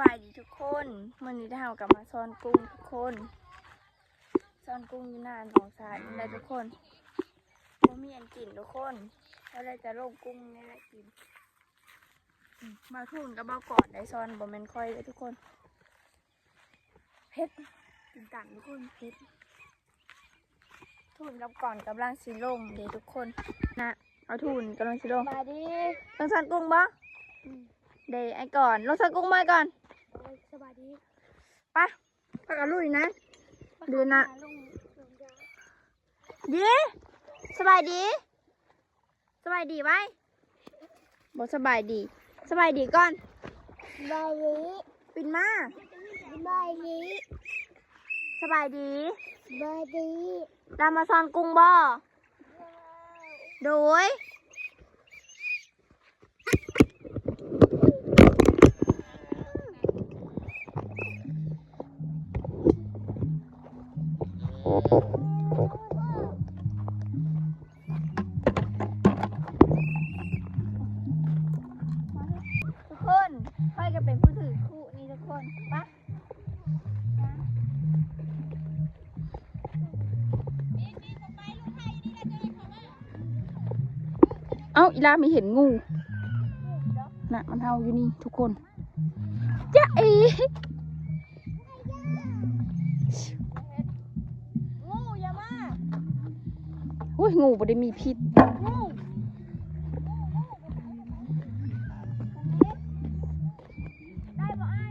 บายดีทุกคนวันนี้เรากลับมาซ้อนกุ้งทุกคนซ้อนกุ้งอยู่นานสองสายนี่แหละทุกคนผมมีอันกินทุกคนแล้วเราจะลงกุ้งนี่แหละกินอืมมาทุ่นกับเบ้าก่อนได้ซ้อนบ่แม่นค่อยเลยทุกคน เพชรกินกันทุกคนเพชรทุ่นกับก่อนกำลังสีลงเดี๋ยวทุกคนนะเอาทุ่นกำลังสีลงมาดิต้องซ้อนกุ้งบ่เดี๋ยวไอ้ก่อนลงซ้อนกุ้งมาก่อน สบายดีไปไปกับลุยนะเดือนน่ะลุงลุงยาดีสบายดี สบายดีไหมบอกสบายดี สบายดีก่อนสบายดีปินมาสบายดี สบายดีสบายดีตามมาซอนกุ้งบ่โดย อ้าอีลาไม่เห็นงูน่ะมันเฮาอยู่นี่ทุกคนจ๊ะเองูอย่ามาโอ้ยงูบ่ได้มีพิษงูได้บ่ไอ้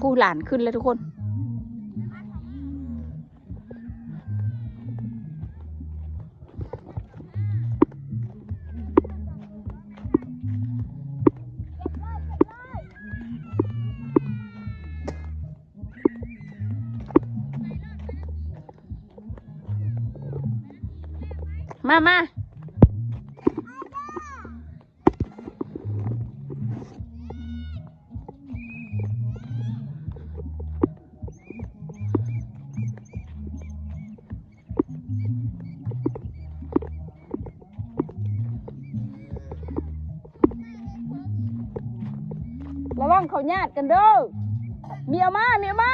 ผู้หลานขึ้นแล้วทุกคน มามาระวังเขาญาติกันเด้อเมียมาเมียมา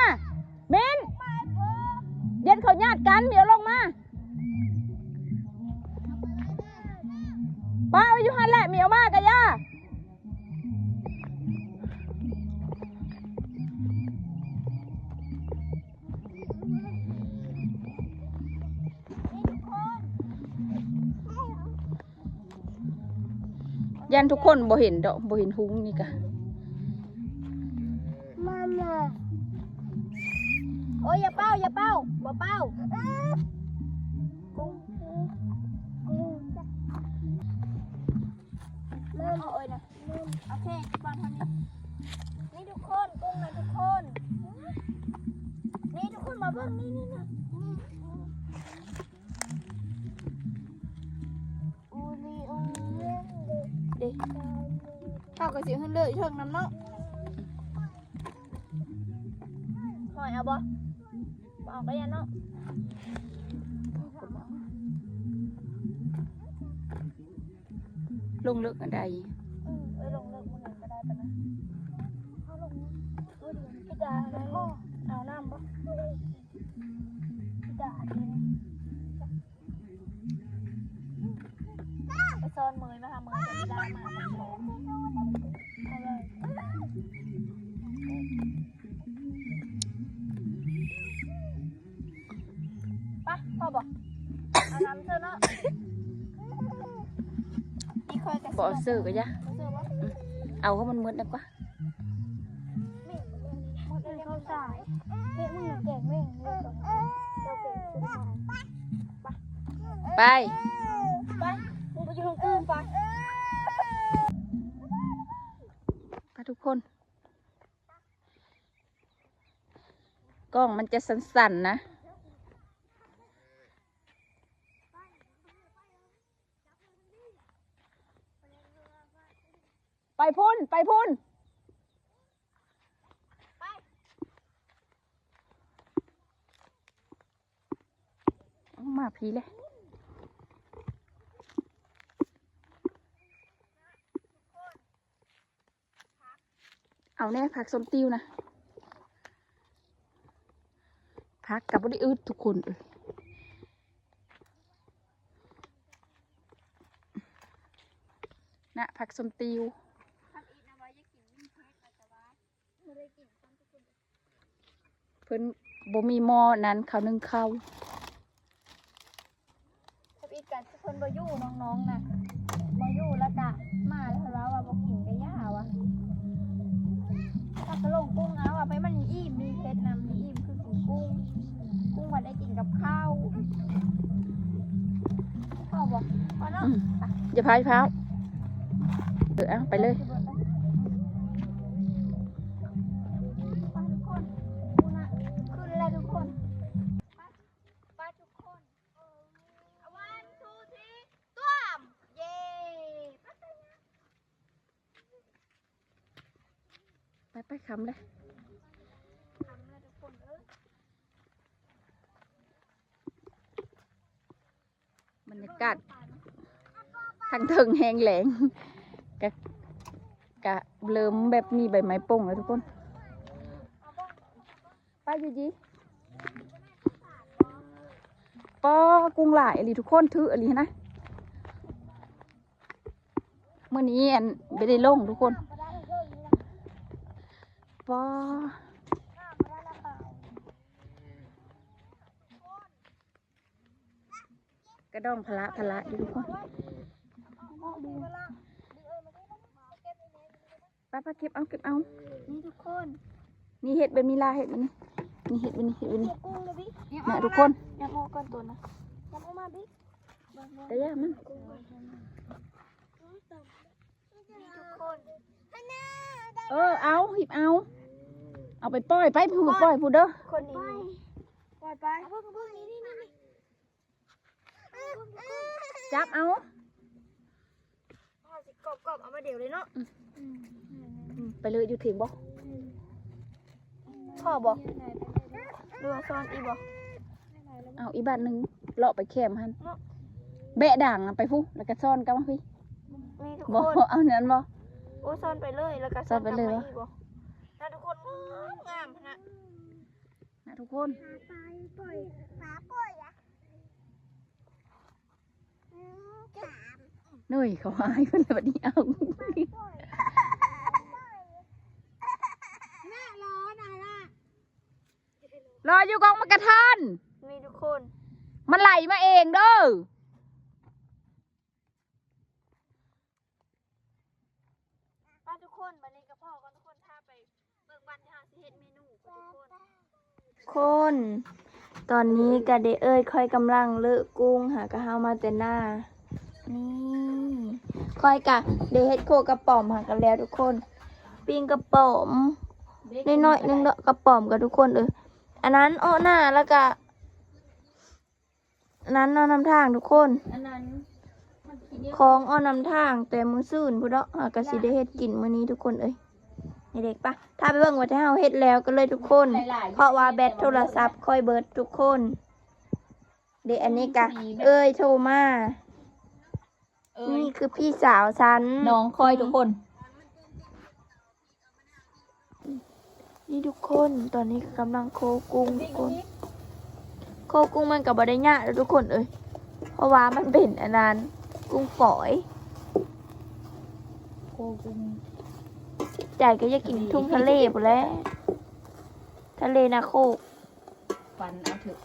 เมนเย็นเขาญาติกันเมียลงมา ป้าเอาอยู่หันแหละเมียมากะย่ายันทุกคนบ่เห็นดอกบ่เห็นหุ้งนี่กะมามาโอ้ยอย่าเป้าอย่าเป้าบ่เป้ากุ้ง โอเคบอลทำนี้นี่ทุกคนกุ้งนะทุกคน นี่ทุกคนมาเบิ่งนี่นี่นะอูรีอูเล่นเด็กเข้าวกระเสียงขึ้นเลยเชิงน้ำเนาะหอยเอาบ่บอาไปยันเนาะลงเลิกกันได้ อืมเอ้ยลงเลิกมันก็ได้ปะนะเอาลงนะเอ้ยพี่ดาอะไร เอาน้ำปะพี่ดาดีนะไปซ่อนมือมาค่ะมือจะได้มาเอาเลยปะพ่อบอกเอาน้ำเธอเนาะนี่คอยกระบ่เอาซื้อก็ยะเสื้อบ่เอาเขามันมืดนะกว่า ดเลยเข้าสายเฮ้ยมึงอย่าแก่งแม่งเลยตรงนี้เราเก่งสุดท้ายไป ไปมึงไปอยู่ตรงอื่นไปไปทุกคน กล้องมันจะสั่นๆนะไปพุ่น ไปพุ่น เอามาพีเลยเอาแน่ผักส้มติวนะผักกับบไดิอึดทุกคนเอ้ยนะผักส้มติวทำอีกนะว่าจะกินยิ่งเพชรอาจจะว่าไม่ได้กินซ้ำทุกคนเพิ่นบ่มีหม้อนั้นเขาวนึ่งข้าว ทำอีกกันทุกคนบ่อยู่น้องๆนะบ่อยู่แล้วกะมาแล้วแล้วว่าบ่กินกะย่าวะถ้ากระลงกุ้งเอาอะไปมันอิ่มมีเพชรนำมีอิ่มคือกินกุ้ง กุ้งว่าได้กินกับข้าวพ่อบอกพ่อเนาะอืมอย่าพายพร้าวเออเอาไปเลย ไปไปคำเลยทำแล้วทุกคนเอ้ยบรรยากาศทางเทิงแหงแหลงกะกะเริ่มแบบมีใบไม้ป่งแล้วทุกคนไปอยู่ดีปอกุ้งหลายอลีทุกคนถืออหลีนะเมื่อนี้อันไม่ได้ลงทุกคน ปอกระดองพละพละอยู่ทุกคนป้าป้าเก็บเอาเก็บเอา นี่ทุกคน นี่เห็ดแบบนี้ลาเห็ดแบบนี้นี่เห็ดแบบนี้เห็ดแบบนี้เก็บกุ้งเลยบิ๊กนะทุกคนยังโมก่อนตัวนะยังโมมาบิ๊กแต่ยามันนี่ทุกคนเออเอาหิบเอา เอาไปปล่อยไปพูดปล่อยพูดเด้อคนนี้ปล่อยไปเพิ่งเพิ่งนี่นี่นี่จับเอาพ่อสิกรอบกรอบเอามาเดี๋ยวเลยเนาะอืมไปเลยอยู่ถึงบ่พ่อบอกดูว่าซ้อนอีบอกเอาอีกบาทหนึ่งเลาะไปแคมหันแบะด่างอะไปพูแล้วก็ซ่อนกลับมาพี่นี่ทุกบ่คนเอานั้นบ่โอ้ซ้อนไปเลยแล้วก็ซ้อนไปเลยวะกบ งามนะนะทุกคนปล่อยฟ้าปล่อยอะเหนื่อยเขาหายคนเลยบัดนี้เอาแม่ร้อนอะล่ะรออยู่กองมากระทันมีทุกคน มันไหลมาเองเด้อ ป้าทุกคนบันนี้กับพ่อก็ทุกคนถ้าไปเบิกบันที่หาสิเฮ็ดเมนูกับทุกคน คน ตอนนี้กะเดเอ้ยค่อยกำลังเลอะกุ้งหากะเฮามาแต่หน้า นี่ค่อยกะเดเฮ็ดโคกระป๋อมหากันแล้วทุกคน ปิ้งกระป๋อมน้อยๆนึงเด้อกระป๋อมกับทุกคนเอออันนั้นอ้อหน้าแล้วก็อันนั้นอ้อนำทางทุกคน อันนั้นมันขี้เดียวของอ้อนำทางแต่มือซื่นพุดเนาะหากะสิได้เฮ็ดกินมื้อนี้ทุกคนเอ้ย นี่เด็กปะถ้าไปเบิ่งว่าถ้าเฮาเฮ็ดแล้วก็เลยทุกคนหลายๆเพราะว่าแบตโทรศัพท์ค่อยเบิดทุกคน เด็กอันนี้กะ เอ้ยโทรมาเอ้ยนี่คือพี่สาวฉันน้องคอยทุกคน นี่ทุกคนตอนนี้กำลังโคกุ้งทุกคน โคกุ้งมันกับบได้ยากแล้วทุกคนเอ้ยเพราะว่ามันเป็นอันนั้น กุ้งฝอยโคกุง ใจก็อยากกินทุ่งทะเลหมดแล้ว ทะเลนะโคก ฟันเอาเถอะ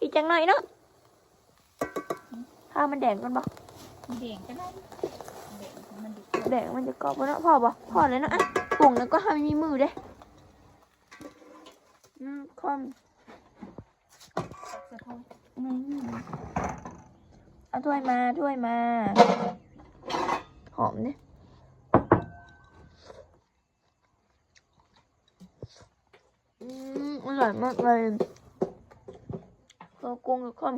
อีกจังหน่อยเนาะข้าวมันแดงกันบ่เด่งก็ได้เด่งมันดิแดงมันจะกรอบบ่เนาะพ่อบ่พ่อเลยเนาะอะปรุงแล้วก็ทำมีมือเด้อืมคอมสะท้อนนี่เอาถ้วยมาถ้วยมา หอมเนี่ย อืมอร่อยมากเลยข้าวกุ้งกับข้าว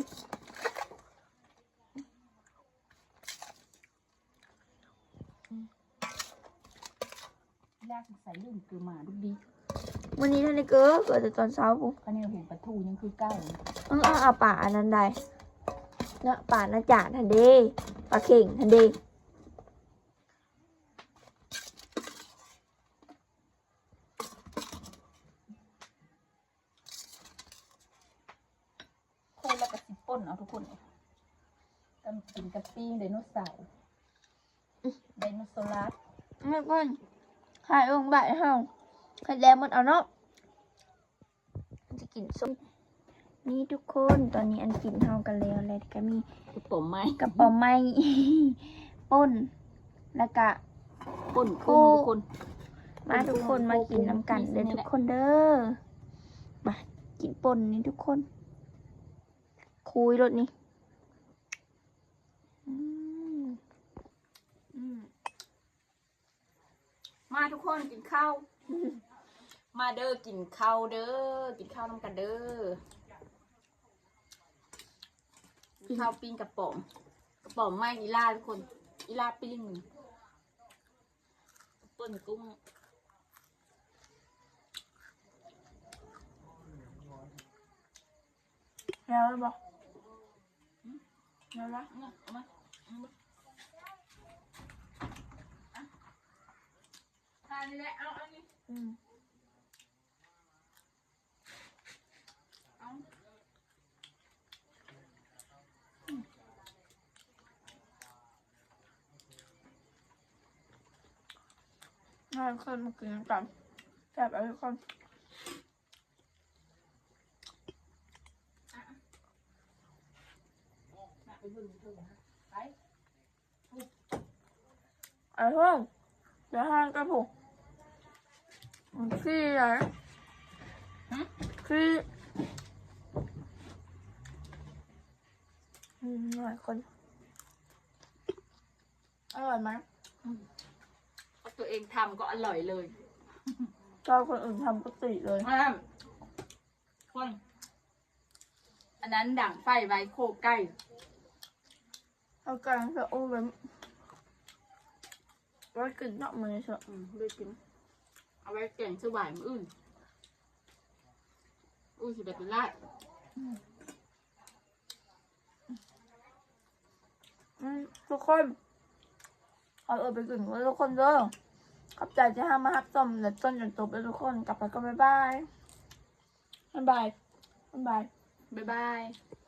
ยากใส่ลืมคือหมาดุกดีวันนี้ท่านได้เกิดเกิดแต่ตอนเช้าปุ๊บอันนี้หูปลาทูยังคือเก้าเลยเออเอาเอาป่าอันนั้นได้เนาะป่านาจาทันเดปลาเข่งทันเด เสาร์ ไดโนเสาร์ไม่เพิ่นขายองค์บาทเฮาขายแล้วหมดเอาเนาะจะกินส้มนี่ทุกคนตอนนี้อันกินเฮากันแล้วอะไรก็มีกระป๋องไม้กระป๋องไม้ป่นแล้วก็ป่นกุ้งทุกคน มาทุกคนมากินน้ำกันเด้อทุกคนเด้อมากินป่นนี่ทุกคน คุยรถนี่อืม อืม มาทุกคนกินข้าว มาเด้อกินข้าวเด้อกินข้าวน้ำกันเด้อกินข้าวปิ้งกระป๋องกระป๋องไม้อีลาทุกคนอีลาปิ้งป่นกุ้งแล้วบอกแล้วละ เอามาเอามาเอามาอะทานนี่แหละเอาอันนี้อืมเอามาทุกคนมากินน้ำกันแซ่บเอาทุกคนไปเบิ่งเบิ่งนะไปเอนเดี๋ยวห้างกระปุก ขี้อะไรฮะขี้อืมหน่อยคนอร่อยไหมเพราะตัวเองทำก็อร่อยเลยชอบคนอื่นทำปกติเลย อ่าคน อันนั้นด่างไฟไว้โคใกล้ เอากลางจะโอ้ไว้ไว้กินนอกมือเถอะ อืมด้วยกิน เอาไว้แกงสวายมืออื่นอุ้ยสิแบบเป็นลาดอืมทุกคนเอาเออไปกินไว้ทุกคนเด้อขอบใจที่ห้ามาฮับส้มเดี๋ยวต้นจนจบเลยทุกคนกลับไปก็บ๊ายบายบ๊ายบายบ๊ายบาย บ๊ายบาย